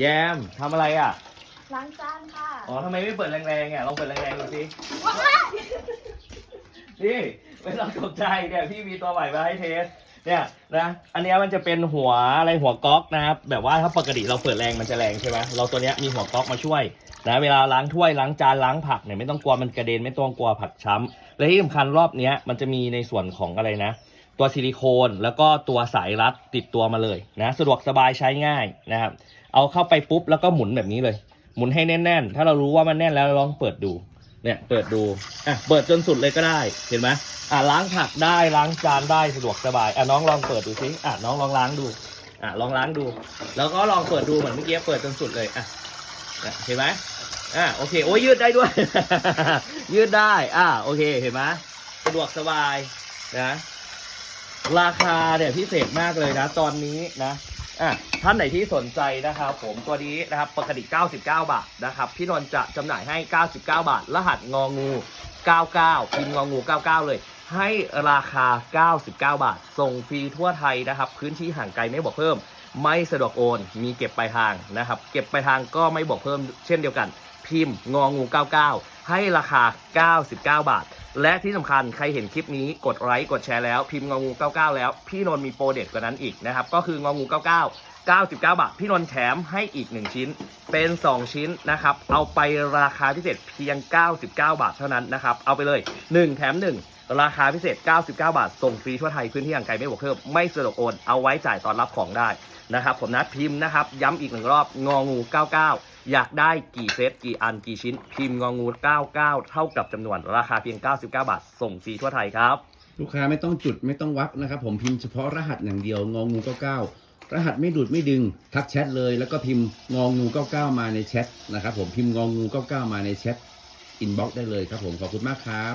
แยมทำอะไรอะ ล้างจานค่ะอ๋อทำไมไม่เปิดแรงๆอะลองเปิดแรงๆดูสิว้ายนี่ไม่ต้องตกใจเนี่ยพี่มีตัวใหม่มาให้เทส เนี่ยนะอันเนี้ยมันจะเป็นหัวอะไรหัวก๊อกนะครับแบบว่าถ้าปกติเราเปิดแรงมันจะแรงใช่ไหมเราตัวเนี้ยมีหัวก๊อกมาช่วยนะเวลาล้างถ้วยล้างจานล้างผักเนี่ยไม่ต้องกลัวมันกระเด็นไม่ต้องกลัวผักช้ำและที่สำคัญรอบเนี้ยมันจะมีในส่วนของอะไรนะ ตัวซิลิโคนแล้วก็ตัวสายรัดติดตัวมาเลยนะสะดวกสบายใช้ง่ายนะครับ เอาเข้าไปปุ๊บแล้วก็หมุนแบบนี้เลย หมุนให้แน่นๆ ถ้าเรารู้ว่ามันแน่นแล้วลองเปิดดูเนี่ยเปิดดูอะเปิดจนสุดเลยก็ได้เห็นไหมอะล้างผักได้ล้างจานได้สะดวกสบายอะน้องลองเปิดดูสิอะน้องลองล้างดูอะลองล้างดู แล้วก็ลองเปิดดูเหมือนเมื่อกี้เปิดจนสุดเลยอะอะเห็นไหมอะโอเคโอ้ยยืดได้ด้วย ยืดได้อะโอเคเห็นไหมสะดวกสบายนะ ราคาเนี่ยพิเศษมากเลยนะ ตอนนี้นะอะท่านไหนที่สนใจนะครับผมตัวนี้นะครับปกติ 99 บาทนะครับพี่นนท์จะจำหน่ายให้ 99 บาท รหัสงองู 99พิมพ์งองู 99 เลย ให้ราคา 99 บาท ส่งฟรีทั่วไทยนะครับ พื้นที่ห่างไกลไม่บอกเพิ่ม ไม่สะดวกโอน มีเก็บปลายทางนะครับ เก็บปลายทางก็ไม่บอกเพิ่ม เช่นเดียวกัน พิมพ์งองู 99 ให้ราคา 99 บาท และที่สำคัญใครเห็นคลิปนี้กดไลค์กดแชร์แล้วพิมพ์งองู 99 แล้ว พี่นนท์มีโปรเด็ดกว่านั้นอีกนะครับ ก็คืององู 99 99 บาท พี่นนท์แถมให้อีก 1 ชิ้น เป็น 2 ชิ้นนะครับ เอาไปราคาพิเศษเพียง 99 บาทเท่านั้นนะครับ เอาไปเลย 1 แถม 1 ราคาพิเศษ 99 บาท ส่งฟรีทั่วไทยพื้นที่ห่างไกลไม่บวกเพิ่มไม่สะดวกโอน เอาไว้จ่ายตอนรับของได้นะครับ ผมนะพิมพ์นะครับ ย้ำอีกหนึ่งรอบงองู 99 อยากได้กี่เซตกี่อันกี่ชิ้น พิมพ์งองู 99 เท่ากับจำนวนราคาเพียง 99 บาท ส่งฟรีทั่วไทยครับ ลูกค้าไม่ต้องจุดไม่ต้องวักนะครับ ผมพิมพ์เฉพาะรหัสอย่างเดียวงองู99รหัสไม่ดูดไม่ดึง ทักแชทเลย แล้วก็พิมพ์งองู99มาในแชทนะครับผมพิมพ์งองู99มาในแชทอินบ็อกซ์ได้เลยครับผมขอบคุณมากครับ